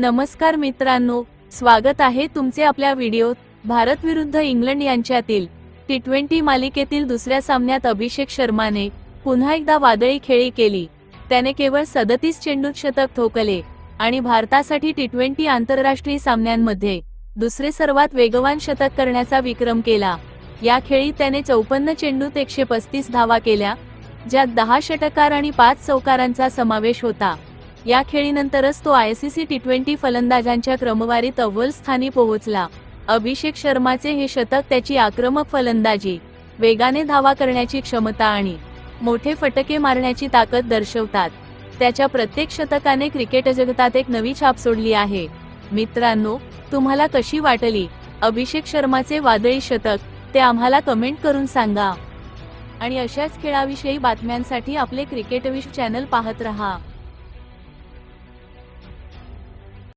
नमस्कार मित्रांनो स्वागत आहे तुमचे आपल्या व्हिडिओत भारत विरुद्ध इंग्लंड यांच्यातील टी ट्वेंटी मालिकेतील दुसऱ्या सामन्यात अभिषेक शर्माने पुन्हा एकदा वादळी खेळी केली. त्याने केवळ सदतीस चेंडूत शतक ठोकले आणि भारतासाठी टी ट्वेंटी आंतरराष्ट्रीय सामन्यांमध्ये दुसरे सर्वात वेगवान शतक करण्याचा विक्रम केला. या खेळी त्याने चौपन्न चेंडूत एकशे पस्तीस धावा केल्या ज्यात दहा षटकार आणि पाच चौकारांचा समावेश होता. या खेळीनंतरच तो आयसीसी टी ट्वेंटी फलंदाजांच्या क्रमवारीत अव्वल स्थानी पोहोचला. अभिषेक शर्माचे हे शतक त्याची आक्रमक फलंदाजी वेगाने धावा करण्याची क्षमता आणि मोठे फटके मारण्याची ताकद दर्शवतात. त्याच्या प्रत्येक शतकाने क्रिकेट जगतात एक नवी छाप सोडली आहे. मित्रांनो तुम्हाला कशी वाटली? अभिषेक शर्माचे वादळी शतक ते आम्हाला कमेंट करून सांगा. आणि अशाच खेळाविषयी बातम्यांसाठी आपले क्रिकेटविश चॅनल पाहत रहा.